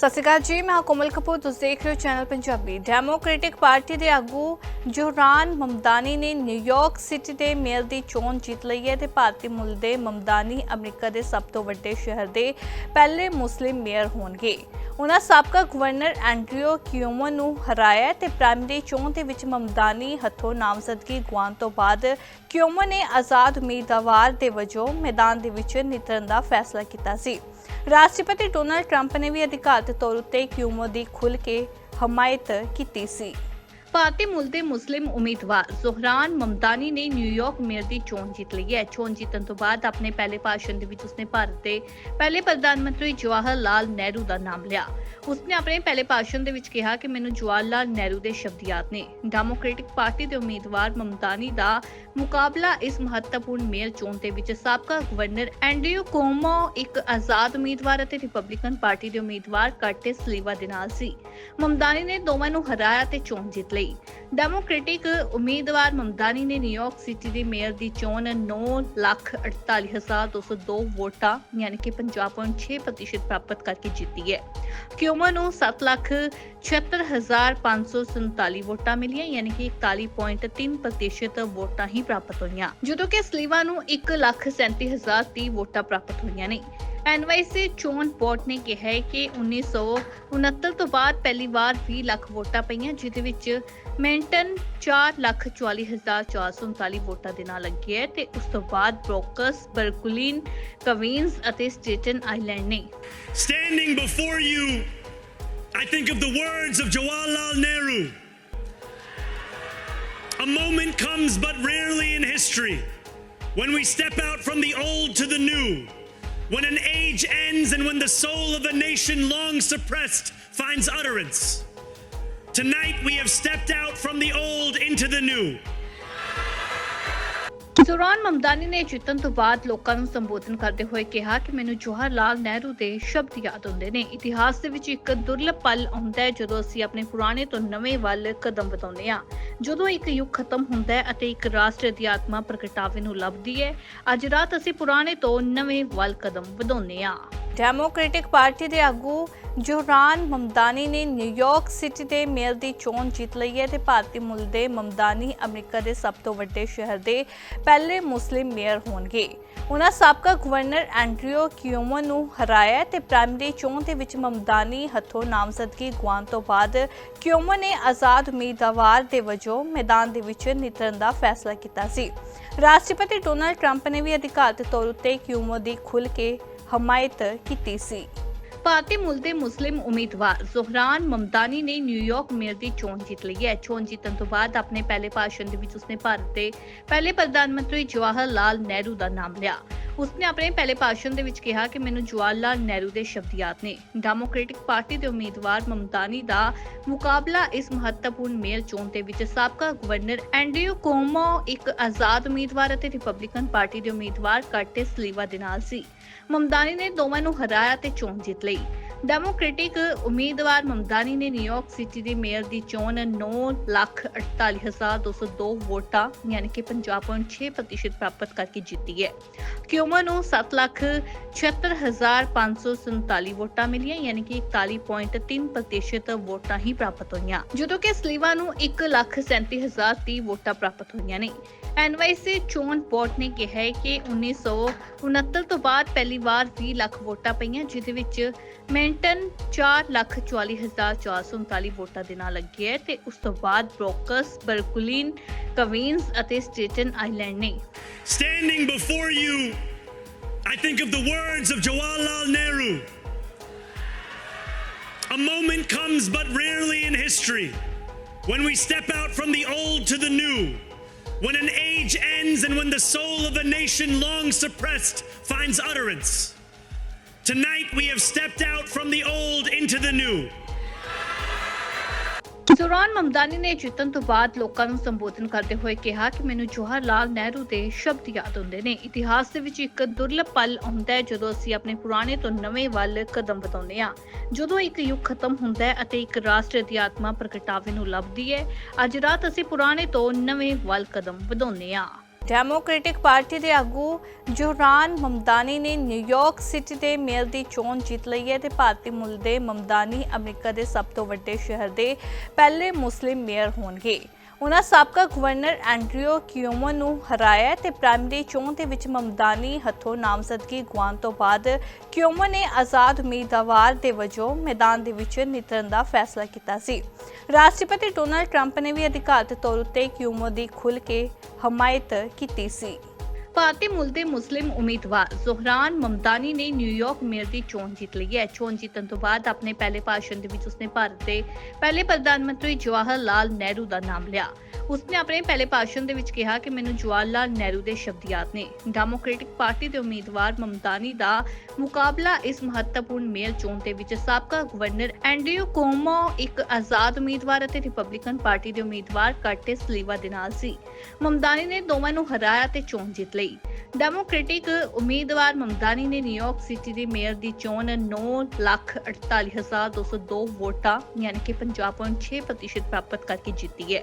ਸਤਿ ਸ਼੍ਰੀ ਅਕਾਲ ਜੀ, ਮੈਂ ਕੋਮਲ ਕਪੂਰ, ਤੁਸੀਂ ਦੇਖ ਰਹੇ ਹੋ ਚੈਨਲ ਪੰਜਾਬੀ ਡੈਮੋਕ੍ਰੈਟਿਕ ਪਾਰਟੀ ਦੇ ਆਗੂ ਜੋਹਰਾਨ ਮਮਦਾਨੀ ਨੇ ਨਿਊਯਾਰਕ ਸਿਟੀ ਦੇ ਮੇਅਰ ਦੀ ਚੋਣ ਜਿੱਤ ਲਈ ਹੈ ਤੇ ਭਾਰਤੀ ਮੁੱਲ ਦੇ ਮਮਦਾਨੀ ਅਮਰੀਕਾ ਦੇ ਸਭ ਤੋਂ ਵੱਡੇ ਸ਼ਹਿਰ ਦੇ ਪਹਿਲੇ ਮੁਸਲਿਮ ਮੇਅਰ ਹੋਣਗੇ। ਉਹਨਾਂ ਸਾਬਕਾ ਗਵਰਨਰ ਐਂਡਰਿਓ ਕਿਊਮੋ ਨੂੰ ਹਰਾਇਆ ਹੈ ਤੇ ਪ੍ਰਾਇਮਰੀ ਚੋਣ ਦੇ ਵਿੱਚ ਮਮਦਾਨੀ ਹੱਥੋਂ ਨਾਮਜ਼ਦਗੀ ਗਵਾਉਣ ਤੋਂ ਬਾਅਦ ਕਿਊਮੋ ਨੇ ਆਜ਼ਾਦ ਉਮੀਦਵਾਰ ਦੇ ਵਜੋਂ ਮੈਦਾਨ ਦੇ ਵਿੱਚ ਨਿਤਰਨ ਦਾ ਫੈਸਲਾ ਕੀਤਾ ਸੀ। ਰਾਸ਼ਟਰਪਤੀ ਡੋਨਾਲਡ ਟਰੰਪ ਨੇ ਵੀ ਅਧਿਕਾਰਤ ਤੌਰ ਉੱਤੇ ਕਿਊਮੋ ਦੀ ਖੁੱਲ੍ਹ ਕੇ ਹਮਾਇਤ ਕੀਤੀ ਸੀ। ਭਾਰਤੀ ਮੁੱਲ ਦੇ ਮੁਸਲਿਮ ਉਮੀਦਵਾਰ ਜ਼ੋਹਰਾਨ ਮਮਦਾਨੀ ਨੇ ਨਿਊਯਾਰਕ ਮੇਅਰ ਦੀ ਚੋਣ ਜਿੱਤ ਲਈ ਹੈ। ਚੋਣ ਜਿੱਤਣ ਤੋਂ ਬਾਅਦ ਆਪਣੇ ਪਹਿਲੇ ਭਾਸ਼ਣ ਦੇ ਵਿੱਚ ਉਸਨੇ ਭਾਰਤ ਦੇ ਪਹਿਲੇ ਪ੍ਰਧਾਨ ਮੰਤਰੀ ਜਵਾਹਰ ਲਾਲ ਨਹਿਰੂ ਦਾ ਨਾਮ ਲਿਆ। ਉਸਨੇ ਆਪਣੇ ਪਹਿਲੇ ਭਾਸ਼ਣ ਦੇ ਵਿੱਚ ਕਿਹਾ ਕਿ ਮੈਨੂੰ ਜਵਾਹਰ ਲਾਲ ਨਹਿਰੂ ਦੇ ਸ਼ਬਦ ਯਾਦ ਨੇ। ਡੈਮੋਕ੍ਰੈਟਿਕ ਪਾਰਟੀ ਦੇ ਉਮੀਦਵਾਰ ਮਮਦਾਨੀ ਦਾ ਮੁਕਾਬਲਾ ਇਸ ਮਹੱਤਵਪੂਰਨ ਮੇਅਰ ਚੋਣ ਦੇ ਵਿੱਚ ਸਾਬਕਾ ਗਵਰਨਰ ਐਂਡਰਿਊ ਕੋਮੋ, ਇੱਕ ਆਜ਼ਾਦ ਉਮੀਦਵਾਰ ਅਤੇ ਰਿਪਬਲਿਕਨ ਪਾਰਟੀ ਦੇ ਉਮੀਦਵਾਰ ਕਰਟਿਸ ਲੀਵਾ ਦੇ ਨਾਲ ਸੀ। ਮਮਦਾਨੀ ਨੇ ਦੋਵਾਂ ਨੂੰ ਹਰਾਇਆ ਤੇ ਚੋਣ ਜਿੱਤ ਲਈ ਡੈਮੋਕ੍ਰੈਟਿਕ ਉਮੀਦਵਾਰ ਮਮਦਾਨੀ ਨੇ ਨਿਊਯਾਰਕ ਸਿਟੀ ਦੇ ਮੇਅਰ ਦੀ ਚੋਣ 948202 ਵੋਟਾਂ, ਯਾਨੀ ਕਿ 50.6% ਪ੍ਰਾਪਤ ਕਰਕੇ ਜਿੱਤੀ ਹੈ। ਕਿਊਮਾ ਨੂੰ 776547 ਵੋਟਾਂ ਮਿਲੀਆਂ, ਯਾਨੀ ਕਿ 41.3% ਵੋਟਾਂ ਹੀ ਪ੍ਰਾਪਤ ਹੋਈਆਂ। ਜਦੋਂ ਕਿ ਸਲੀਵਾ ਨੂੰ 137030 ਵੋਟਾਂ ਪ੍ਰਾਪਤ ਹੋਈਆਂ ਨੇ। ਐਨਵਾਈਸੀ ਚੋਣ ਬੋਰਡ ਨੇ ਕਿਹਾ ਹੈ ਕਿ 1969 ਤੋਂ ਬਾਅਦ ਪਹਿਲੀ ਵਾਰ 20 ਲੱਖ ਵੋਟਾਂ ਪਈਆਂ ਜਿਦੇ ਵਿੱਚ ਮੈਂਟਨ 444439 ਵੋਟਾਂ ਦੇ ਨਾਲ ਲੱਗੀ ਹੈ ਤੇ ਉਸ ਤੋਂ ਬਾਅਦ ਬ੍ਰੋਕਸ ਬਰਕੁਲਿਨ ਕਵਿੰਸ ਅਤੇ ਸਟੇਟਨ ਆਈਲੈਂਡ ਨੇ standing before you I think of the words of Jawahar Lal Nehru A moment comes but rarely in history when we step out from the old to the new when an age ends and when the soul of a nation long suppressed finds utterance. Tonight we have stepped out from the old into the new. ਦੌਰਾਨ ਮਮਦਾਨੀ ਨੇ ਜਿੱਤਣ ਤੋਂ ਬਾਅਦ ਲੋਕਾਂ ਨੂੰ ਸੰਬੋਧਨ ਕਰਦੇ ਹੋਏ ਕਿਹਾ ਕਿ ਮੈਨੂੰ ਜਵਾਹਰ ਲਾਲ ਨਹਿਰੂ ਦੇ ਸ਼ਬਦ ਯਾਦ ਹੁੰਦੇ ਨੇ। ਇਤਿਹਾਸ ਦੇ ਵਿੱਚ ਇੱਕ ਦੁਰਲਭ ਪਲ ਆਉਂਦਾ ਹੈ ਜਦੋਂ ਅਸੀਂ ਆਪਣੇ ਪੁਰਾਣੇ ਤੋਂ ਨਵੇਂ ਵੱਲ ਕਦਮ ਵਧਾਉਂਦੇ ਹਾਂ। ਜਦੋਂ ਇੱਕ ਯੁੱਗ ਖਤਮ ਹੁੰਦਾ ਹੈ ਅਤੇ ਇੱਕ ਰਾਸ਼ਟਰ ਦੀ ਆਤਮਾ ਪ੍ਰਗਟਾਵੇ ਨੂੰ ਲੱਭਦੀ ਹੈ, ਅੱਜ ਰਾਤ ਅਸੀਂ ਪੁਰਾਣੇ ਤੋਂ ਨਵੇਂ ਵੱਲ ਕਦਮ ਵਧਾਉਂਦੇ ਹਾਂ। ਡੈਮੋਕ੍ਰੈਟਿਕ ਪਾਰਟੀ ਦੇ ਆਗੂ ਜੋਹਰਾਨ ਮਮਦਾਨੀ ਨੇ ਨਿਊਯਾਰਕ ਸਿਟੀ ਦੇ ਮੇਅਰ ਦੀ ਚੋਣ ਜਿੱਤ ਲਈ ਹੈ ਤੇ ਭਾਰਤੀ ਮੁੱਲ ਦੇ ਮਮਦਾਨੀ ਅਮਰੀਕਾ ਦੇ ਸਭ ਤੋਂ ਵੱਡੇ ਸ਼ਹਿਰ ਦੇ ਪਹਿਲੇ ਮੁਸਲਿਮ ਮੇਅਰ ਹੋਣਗੇ। ਉਹਨਾਂ ਸਾਬਕਾ ਗਵਰਨਰ ਐਂਡਰਿਓ ਕਿਊਮੋ ਨੂੰ ਹਰਾਇਆ ਹੈ ਤੇ ਪ੍ਰਾਇਮਰੀ ਚੋਣ ਦੇ ਵਿੱਚ ਮਮਦਾਨੀ ਹੱਥੋਂ ਨਾਮਜ਼ਦਗੀ ਗੁਆਉਣ ਤੋਂ ਬਾਅਦ ਕਿਊਮੋ ਨੇ ਆਜ਼ਾਦ ਉਮੀਦਵਾਰ ਦੇ ਵਜੋਂ ਮੈਦਾਨ ਦੇ ਵਿੱਚ ਨਿਤਰਨ ਦਾ ਫੈਸਲਾ ਕੀਤਾ ਸੀ। ਰਾਸ਼ਟਰਪਤੀ ਡੋਨਾਲਡ ਟਰੰਪ ਨੇ ਵੀ ਅਧਿਕਾਰਤ ਤੌਰ ਉੱਤੇ ਕਿਊਮੋ ਦੀ ਖੁੱਲ੍ਹ ਕੇ ਹਮਾਇਤ ਕੀਤੀ ਸੀ। ਭਾਰਤੀ ਮੁੱਲ ਦੇ ਮੁਸਲਿਮ ਉਮੀਦਵਾਰ ਜ਼ੋਹਰਾਨ ਮਮਦਾਨੀ ਨੇ ਨਿਊਯਾਰਕ ਮੇਅਰ ਦੀ ਚੋਣ ਜਿੱਤ ਲਈ ਹੈ। ਚੋਣ ਜਿੱਤਣ ਤੋਂ ਬਾਅਦ ਆਪਣੇ ਪਹਿਲੇ ਭਾਸ਼ਣ ਦੇ ਵਿੱਚ ਉਸਨੇ ਭਾਰਤ ਦੇ ਪਹਿਲੇ ਪ੍ਰਧਾਨ ਮੰਤਰੀ ਜਵਾਹਰ ਲਾਲ ਨਹਿਰੂ ਦਾ ਨਾਮ ਲਿਆ। ਉਸਨੇ ਆਪਣੇ ਪਹਿਲੇ ਭਾਸ਼ਣ ਦੇ ਵਿੱਚ ਕਿਹਾ ਕਿ ਮੈਨੂੰ ਜਵਾਹਰ ਲਾਲ ਨਹਿਰੂ ਦੇ ਸ਼ਬਦ ਯਾਦ ਨੇ। ਡੈਮੋਕ੍ਰੈਟਿਕ ਪਾਰਟੀ ਦੇ ਉਮੀਦਵਾਰ ਮਮਤਾਨੀ ਦਾ ਮੁਕਾਬਲਾ ਇਸ ਮਹੱਤਵਪੂਰਨ ਮੇਅਰ ਚੋਣ ਦੇ ਵਿੱਚ ਸਾਬਕਾ ਗਵਰਨਰ ਐਂਡਰਿਊ ਕੋਮੋ, ਇੱਕ ਆਜ਼ਾਦ ਉਮੀਦਵਾਰ ਅਤੇ ਰਿਪਬਲਿਕਨ ਪਾਰਟੀ ਦੇ ਉਮੀਦਵਾਰ ਕਰਟਿਸ ਲੀਵਾ ਦੇ ਨਾਲ ਸੀ। ਮਮਦਾਨੀ ਨੇ ਦੋਵਾਂ ਨੂੰ ਹਰਾਇਆ ਤੇ ਚੋਣ ਜਿੱਤ ਲਈ late. ਡੈਮੋਕ੍ਰੈਟਿਕ ਉਮੀਦਵਾਰ ਮਮਦਾਨੀ ਨੇ ਨਿਊਯਾਰਕ ਸਿਟੀ ਦੇ ਮੇਅਰ ਦੀ ਚੋਣ 948202 ਵੋਟਾਂ, ਯਾਨੀ ਕਿ 50.6% ਪ੍ਰਾਪਤ ਕਰਕੇ ਜਿੱਤੀ ਹੈ। ਕਿਊਮਾ ਨੂੰ 776547 ਵੋਟਾਂ ਮਿਲੀਆਂ, ਯਾਨੀ ਕਿ 41.3% ਵੋਟਾਂ ਹੀ ਪ੍ਰਾਪਤ ਹੋਈਆਂ। ਜਦੋਂ ਕਿ ਸਲੀਵਾ ਨੂੰ 137030 ਵੋਟਾਂ ਪ੍ਰਾਪਤ ਹੋਈਆਂ ਨੇ। ਐਨਵਾਈਸੀ ਚੋਣ ਬੋਰਡ ਨੇ ਕਿਹਾ ਹੈ ਕਿ 1969 ਤੋਂ ਬਾਅਦ ਪਹਿਲੀ ਵਾਰ 20 ਲੱਖ ਵੋਟਾਂ ਪਈਆਂ, ਜਿਹਦੇ ਵਿੱਚ ਮੈਂਟਨ 444439 ਵੋਟਾਂ ਦੇ ਨਾਲ ਲੱਗੀ ਹੈ ਤੇ ਉਸ ਤੋਂ ਬਾਅਦ ਬ੍ਰੋਕਸ ਬਰਕੁਲਿਨ ਕਵੀਨਸ ਅਤੇ ਸਟੇਟਨ ਆਈਲੈਂਡ ਨੇ Standing before you, I think of the words of Jawaharlal Nehru. A moment comes but rarely in history when we step out from the old to the new, when an age ends and when the soul of a nation long suppressed finds utterance. Tonight we have stepped out from the old into the new. Zohran Mamdani ਨੇ ਜਿੱਤਣ ਤੋਂ ਬਾਅਦ ਲੋਕਾਂ ਨੂੰ ਸੰਬੋਧਨ ਕਰਦੇ ਹੋਏ ਕਿਹਾ ਕਿ ਮੈਨੂੰ ਜਵਾਹਰ ਲਾਲ ਨਹਿਰੂ ਦੇ ਸ਼ਬਦ ਯਾਦ ਆਉਂਦੇ ਨੇ। ਇਤਿਹਾਸ ਦੇ ਵਿੱਚ ਇੱਕ ਦੁਰਲਭ ਪਲ ਆਉਂਦਾ ਹੈ ਜਦੋਂ ਅਸੀਂ ਆਪਣੇ ਪੁਰਾਣੇ ਤੋਂ ਨਵੇਂ ਵੱਲ ਕਦਮ ਵਧਾਉਂਦੇ ਹਾਂ। ਜਦੋਂ ਇੱਕ ਯੁੱਗ ਖਤਮ ਹੁੰਦਾ ਹੈ ਅਤੇ ਇੱਕ ਰਾਸ਼ਟਰ ਦੀ ਆਤਮਾ ਪ੍ਰਗਟਾਵੇ ਨੂੰ ਲੱਭਦੀ ਹੈ, ਅੱਜ ਰਾਤ ਅਸੀਂ ਪੁਰਾਣੇ ਤੋਂ ਨਵੇਂ ਵੱਲ ਕਦਮ ਵਧਾਉਂਦੇ ਹਾਂ। ਡੈਮੋਕ੍ਰੈਟਿਕ ਪਾਰਟੀ ਦੇ ਆਗੂ ਜੋਹਰਾਨ ਮਮਦਾਨੀ ਨੇ ਨਿਊਯਾਰਕ ਸਿਟੀ ਦੇ ਮੇਅਰ ਦੀ ਚੋਣ ਜਿੱਤ ਲਈ ਹੈ ਤੇ ਭਾਰਤੀ ਮੁੱਲ ਦੇ ਮਮਦਾਨੀ ਅਮਰੀਕਾ ਦੇ ਸਭ ਤੋਂ ਵੱਡੇ ਸ਼ਹਿਰ ਦੇ ਪਹਿਲੇ ਮੁਸਲਿਮ ਮੇਅਰ ਹੋਣਗੇ। ਉਹਨਾਂ ਸਾਬਕਾ ਗਵਰਨਰ ਐਂਡਰਿਓ ਕਿਊਮੋ ਨੂੰ ਹਰਾਇਆ ਹੈ ਤੇ ਪ੍ਰਾਇਮਰੀ ਚੋਣ ਦੇ ਵਿੱਚ ਮਮਦਾਨੀ ਹੱਥੋਂ ਨਾਮਜ਼ਦਗੀ ਗਵਾਉਣ ਤੋਂ ਬਾਅਦ ਕਿਊਮੋ ਨੇ ਆਜ਼ਾਦ ਉਮੀਦਵਾਰ ਦੇ ਵਜੋਂ ਮੈਦਾਨ ਦੇ ਵਿੱਚ ਨਿਤਰਨ ਦਾ ਫੈਸਲਾ ਕੀਤਾ ਸੀ। ਰਾਸ਼ਟਰਪਤੀ ਡੋਨਾਲਡ ਟਰੰਪ ਨੇ ਵੀ ਅਧਿਕਾਰਤ ਤੌਰ ਉੱਤੇ ਕਿਊਮੋ ਦੀ ਖੁੱਲ੍ਹ ਕੇ ਹਮਾਇਤ ਕੀਤੀ ਸੀ। ਭਾਰਤੀ ਮੁੱਲ ਦੇ ਮੁਸਲਿਮ ਉਮੀਦਵਾਰ ਜ਼ੋਹਰਾਨ ਮਮਦਾਨੀ ਨੇ ਨਿਊਯਾਰਕ ਮੇਅਰ ਦੀ ਚੋਣ ਜਿੱਤ ਲਈ ਹੈ। ਚੋਣ ਜਿੱਤਣ ਤੋਂ ਬਾਅਦ ਆਪਣੇ ਪਹਿਲੇ ਭਾਸ਼ਣ ਦੇ ਵਿੱਚ ਉਸਨੇ ਭਾਰਤ ਦੇ ਪਹਿਲੇ ਪ੍ਰਧਾਨ ਮੰਤਰੀ ਜਵਾਹਰ ਲਾਲ ਨਹਿਰੂ ਦਾ ਨਾਮ ਲਿਆ। ਉਸਨੇ ਆਪਣੇ ਪਹਿਲੇ ਭਾਸ਼ਣ ਦੇ ਵਿੱਚ ਕਿਹਾ ਕਿ ਮੈਨੂੰ ਜਵਾਹਰ ਲਾਲ ਨਹਿਰੂ ਦੇ ਸ਼ਬਦ ਯਾਦ ਨੇ। ਡੈਮੋਕ੍ਰੈਟਿਕ ਪਾਰਟੀ ਦੇ ਉਮੀਦਵਾਰ ਮਮਦਾਨੀ ਦਾ ਮੁਕਾਬਲਾ ਇਸ ਮਹੱਤਵਪੂਰਨ ਮੇਅਰ ਚੋਣ ਦੇ ਵਿੱਚ ਸਾਬਕਾ ਗਵਰਨਰ ਐਂਡਰਿਊ ਕੋਮੋ, ਇੱਕ ਆਜ਼ਾਦ ਉਮੀਦਵਾਰ ਅਤੇ ਰਿਪਬਲਿਕਨ ਪਾਰਟੀ ਦੇ ਉਮੀਦਵਾਰ ਕਰਟਿਸ ਲੀਵਾ ਦੇ ਨਾਲ ਸੀ। ਮਮਦਾਨੀ ਨੇ ਦੋਵਾਂ ਨੂੰ ਹਰਾਇਆ ਤੇ ਚੋਣ ਜਿੱਤ ਲਈ। ਡੈਮੋਕ੍ਰੈਟਿਕ ਉਮੀਦਵਾਰ ਮਮਦਾਨੀ ਨੇ ਨਿਊਯਾਰਕ ਸਿਟੀ ਦੇ ਮੇਅਰ ਦੀ ਚੋਣ 948202 ਵੋਟਾਂ, ਯਾਨੀ ਕਿ 50.6% ਪ੍ਰਾਪਤ ਕਰਕੇ ਜਿੱਤੀ ਹੈ।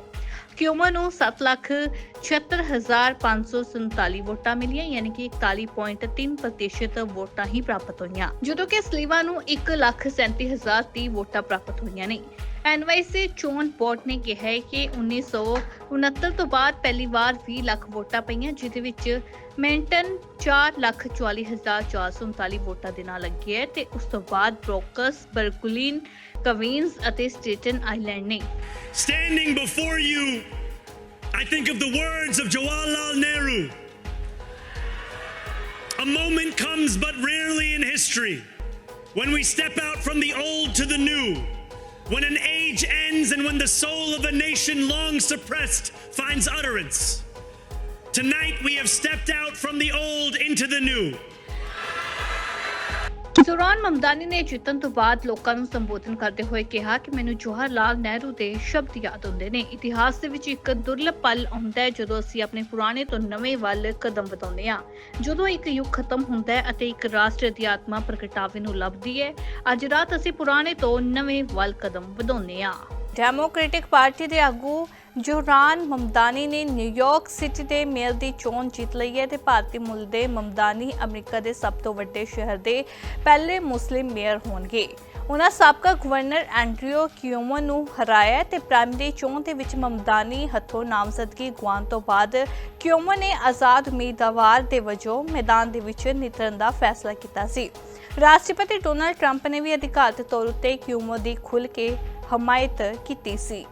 ਕਿਊਮਾ ਨੂੰ 776547 ਵੋਟਾਂ ਮਿਲੀਆਂ, ਯਾਨੀ ਕਿ 41.3% ਵੋਟਾਂ ਹੀ ਪ੍ਰਾਪਤ ਹੋਈਆਂ। ਜਦੋਂ ਕਿ ਸਲੀਵਾ ਨੂੰ 137030 ਵੋਟਾਂ ਪ੍ਰਾਪਤ ਹੋਈਆਂ ਨੇ। ਐਨਵਾਈਸੀ ਚੋਣ ਬੋਰਡ ਨੇ ਕਿਹਾ ਹੈ ਕਿ 1969 ਤੋਂ ਬਾਅਦ ਪਹਿਲੀ ਵਾਰ 20 ਲੱਖ ਵੋਟਾਂ ਪਈਆਂ ਜਿਸ ਵਿੱਚ ਮੈਂਟਨ 444439 ਵੋਟਾਂ ਦੇ ਨਾਲ ਲੱਗੀ ਹੈ ਤੇ ਉਸ ਤੋਂ ਬਾਅਦ ਬ੍ਰੋਕਸ ਬਰਕੁਲਿਨ ਕਵੀਨਸ ਅਤੇ ਸਟੇਟਨ ਆਈਲੈਂਡ ਨੇ standing before you I think of the words of Jawaharlal Nehru A moment comes but rarely in history when we step out from the old to the new when an age ends and when the soul of a nation long suppressed finds utterance. Tonight we have stepped out from the old into the new. Zohran Mamdani ਨੇ ਜਿੱਤਣ ਤੋਂ ਬਾਅਦ ਲੋਕਾਂ ਨੂੰ ਸੰਬੋਧਨ ਕਰਦੇ ਹੋਏ ਕਿਹਾ ਕਿ ਮੈਨੂੰ ਜਵਾਹਰ ਲਾਲ ਨਹਿਰੂ ਦੇ ਸ਼ਬਦ ਯਾਦ ਹੁੰਦੇ ਨੇ। ਇਤਿਹਾਸ ਦੇ ਵਿੱਚ ਇੱਕ ਦੁਰਲਭ ਪਲ ਆਉਂਦਾ ਹੈ ਜਦੋਂ ਅਸੀਂ ਆਪਣੇ ਪੁਰਾਣੇ ਤੋਂ ਨਵੇਂ ਵੱਲ ਕਦਮ ਵਧਾਉਂਦੇ ਹਾਂ। ਜਦੋਂ ਇੱਕ ਯੁੱਗ ਖਤਮ ਹੁੰਦਾ ਹੈ ਅਤੇ ਇੱਕ ਰਾਸ਼ਟਰ ਦੀ ਆਤਮਾ ਪ੍ਰਗਟਾਵੇ ਨੂੰ ਲੱਭਦੀ ਹੈ, ਅੱਜ ਰਾਤ ਅਸੀਂ ਪੁਰਾਣੇ ਤੋਂ ਨਵੇਂ ਵੱਲ ਕਦਮ ਵਧਾਉਂਦੇ ਹਾਂ। ਡੈਮੋਕ੍ਰੈਟਿਕ ਪਾਰਟੀ ਦੇ ਆਗੂ ਜੋਹਰਾਨ ਮਮਦਾਨੀ ਨੇ ਨਿਊਯਾਰਕ ਸਿਟੀ ਦੇ ਮੇਅਰ ਦੀ ਚੋਣ ਜਿੱਤ ਲਈ ਹੈ ਤੇ ਭਾਰਤੀ ਮੁੱਲ ਦੇ ਮਮਦਾਨੀ ਅਮਰੀਕਾ ਦੇ ਸਭ ਤੋਂ ਵੱਡੇ ਸ਼ਹਿਰ ਦੇ ਪਹਿਲੇ ਮੁਸਲਿਮ ਮੇਅਰ ਹੋਣਗੇ। ਉਹਨਾਂ ਸਾਬਕਾ ਗਵਰਨਰ ਐਂਡਰਿਓ ਕਿਊਮੋ ਨੂੰ ਹਰਾਇਆ ਹੈ ਤੇ ਪ੍ਰਾਇਮਰੀ ਚੋਣ ਦੇ ਵਿੱਚ ਮਮਦਾਨੀ ਹੱਥੋਂ ਨਾਮਜ਼ਦਗੀ ਗਵਾਉਣ ਤੋਂ ਬਾਅਦ ਕਿਊਮੋ ਨੇ ਆਜ਼ਾਦ ਉਮੀਦਵਾਰ ਦੇ ਵਜੋਂ ਮੈਦਾਨ ਦੇ ਵਿੱਚ ਨਿਤਰਨ ਦਾ ਫੈਸਲਾ ਕੀਤਾ ਸੀ। ਰਾਸ਼ਟਰਪਤੀ ਡੋਨਾਲਡ ਟਰੰਪ ਨੇ ਵੀ ਅਧਿਕਾਰਤ ਤੌਰ ਉੱਤੇ ਕਿਊਮੋ ਦੀ ਖੁੱਲ੍ਹ ਕੇ ਹਮਾਇਤ ਕੀਤੀ ਸੀ।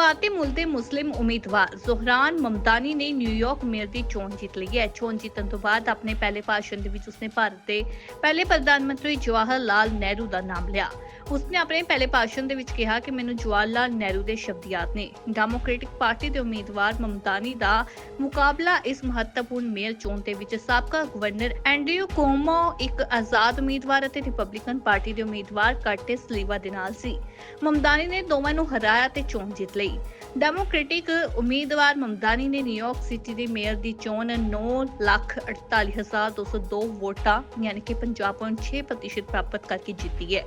ਭਾਰਤੀ ਮੁੱਲ ਦੇ ਮੁਸਲਿਮ ਉਮੀਦਵਾਰ ਜ਼ੋਹਰਾਨ ਮਮਦਾਨੀ ਨੇ ਨਿਊਯਾਰਕ ਮੇਅਰ ਦੀ ਚੋਣ ਜਿੱਤ ਲਈ ਹੈ। ਚੋਣ ਜਿੱਤਣ ਤੋਂ ਬਾਅਦ ਆਪਣੇ ਪਹਿਲੇ ਭਾਸ਼ਣ ਦੇ ਵਿੱਚ ਉਸਨੇ ਭਾਰਤ ਦੇ ਪਹਿਲੇ ਪ੍ਰਧਾਨ ਮੰਤਰੀ ਜਵਾਹਰ ਲਾਲ ਨਹਿਰੂ ਦਾ ਨਾਮ ਲਿਆ। ਉਸਨੇ ਆਪਣੇ ਪਹਿਲੇ ਭਾਸ਼ਣ ਦੇ ਵਿੱਚ ਕਿਹਾ ਕਿ ਮੈਨੂੰ ਜਵਾਹਰ ਲਾਲ ਨਹਿਰੂ ਦੇ ਸ਼ਬਦ ਯਾਦ ਨੇ। ਡੈਮੋਕ੍ਰੈਟਿਕ ਪਾਰਟੀ ਦੇ ਉਮੀਦਵਾਰ ਮਮਦਾਨੀ ਦਾ ਮੁਕਾਬਲਾ ਇਸ ਮਹੱਤਵਪੂਰਨ ਮੇਅਰ ਚੋਣ ਦੇ ਵਿੱਚ ਸਾਬਕਾ ਗਵਰਨਰ ਐਂਡਰਿਊ ਕੋਮੋ, ਇੱਕ ਆਜ਼ਾਦ ਉਮੀਦਵਾਰ ਅਤੇ ਰਿਪਬਲਿਕਨ ਪਾਰਟੀ ਦੇ ਉਮੀਦਵਾਰ ਕਰਟਿਸ ਲੀਵਾ ਦੇ ਨਾਲ ਸੀ। ਮਮਦਾਨੀ ਨੇ ਦੋਵਾਂ ਨੂੰ ਹਰਾਇਆ ਤੇ ਚੋਣ ਜਿੱਤ ਲਈ। ਡੈਮੋਕ੍ਰੈਟਿਕ ਉਮੀਦਵਾਰ ਮਮਦਾਨੀ ਨੇ ਨਿਊਯਾਰਕ ਸਿਟੀ ਦੇ ਮੇਅਰ ਦੀ ਚੋਣ 948202 ਵੋਟਾਂ, ਯਾਨੀ ਕਿ 50.6% ਪ੍ਰਾਪਤ ਕਰਕੇ ਜਿੱਤੀ ਹੈ।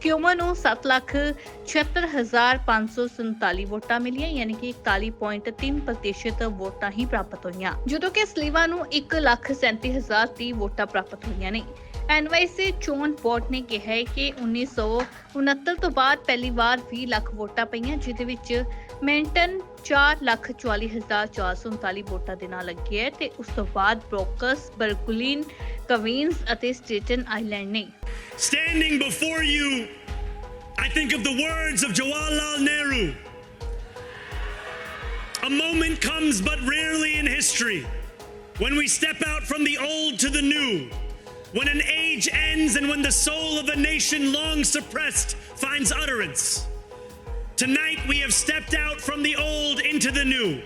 ਕਿਊਮਾ ਨੂੰ 776547 ਵੋਟਾਂ ਮਿਲੀਆਂ, ਯਾਨੀ ਕਿ 41.3% ਵੋਟਾਂ ਹੀ ਪ੍ਰਾਪਤ ਹੋਈਆਂ। ਜਦੋਂ ਕਿ ਸਲੀਵਾ ਨੂੰ 137030 ਵੋਟਾਂ ਪ੍ਰਾਪਤ ਹੋਈਆਂ ਨੇ। ਐਨਵਾਈਸੀ ਚੋਣ ਬੋਰਡ ਨੇ ਕਿਹਾ ਹੈ ਕਿ 1969 ਤੋਂ ਬਾਅਦ ਪਹਿਲੀ ਵਾਰ 20 ਲੱਖ ਵੋਟਾਂ ਪਈਆਂ ਜਿਦੇ ਵਿੱਚ ਮੈਂਟਨ 444439 ਵੋਟਾਂ ਦੇ ਨਾਲ ਲੱਗੀ ਹੈ ਤੇ ਉਸ ਤੋਂ ਬਾਅਦ ਬ੍ਰੋਕਸ ਬਰਕੁਲਿਨ ਕਵੀਨਸ ਅਤੇ ਸਟੇਟਨ ਆਈਲੈਂਡ ਨੇ standing before you I think of the words of Jawahar Lal Nehru A moment comes but rarely in history when we step out from the old to the new when an age ends and when the soul of a nation long suppressed finds utterance. Tonight we have stepped out from the old into the new.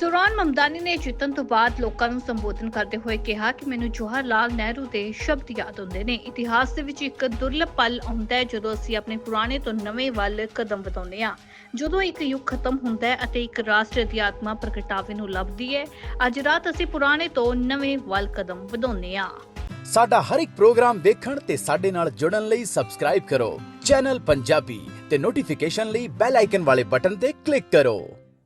Zohran Mamdani ਨੇ ਜਿੱਤਣ ਤੋਂ ਬਾਅਦ ਲੋਕਾਂ ਨੂੰ ਸੰਬੋਧਨ ਕਰਦੇ ਹੋਏ ਕਿਹਾ ਕਿ ਮੈਨੂੰ ਜਵਾਹਰ ਲਾਲ ਨਹਿਰੂ ਦੇ ਸ਼ਬਦ ਯਾਦ ਆਉਂਦੇ ਨੇ। ਇਤਿਹਾਸ ਦੇ ਵਿੱਚ ਇੱਕ ਦੁਰਲਭ ਪਲ ਆਉਂਦਾ ਹੈ ਜਦੋਂ ਅਸੀਂ ਆਪਣੇ ਪੁਰਾਣੇ ਤੋਂ ਨਵੇਂ ਵੱਲ ਕਦਮ ਵਧਾਉਂਦੇ ਹਾਂ। ਜਦੋਂ ਇੱਕ ਯੁੱਗ ਖਤਮ ਹੁੰਦਾ ਹੈ ਅਤੇ ਇੱਕ ਰਾਸ਼ਟਰ ਦੀ ਆਤਮਾ ਪ੍ਰਗਟਾਵੇ ਨੂੰ ਲੱਭਦੀ ਹੈ, ਅੱਜ ਰਾਤ ਅਸੀਂ ਪੁਰਾਣੇ ਤੋਂ ਨਵੇਂ ਵੱਲ ਕਦਮ ਵਧਾਉਂਦੇ ਹਾਂ। ਸਾਡਾ ਹਰ ਇੱਕ ਪ੍ਰੋਗਰਾਮ ਦੇਖਣ ਤੇ ਸਾਡੇ ਨਾਲ ਜੁੜਨ ਲਈ ਸਬਸਕ੍ਰਾਈਬ ਕਰੋ। ਚੈਨਲ ਪੰਜਾਬੀ ਤੇ ਨੋਟੀਫਿਕੇਸ਼ਨ ਲਈ ਬੈਲ ਆਈਕਨ ਵਾਲੇ ਬਟਨ ਤੇ ਕਲਿੱਕ ਕਰੋ।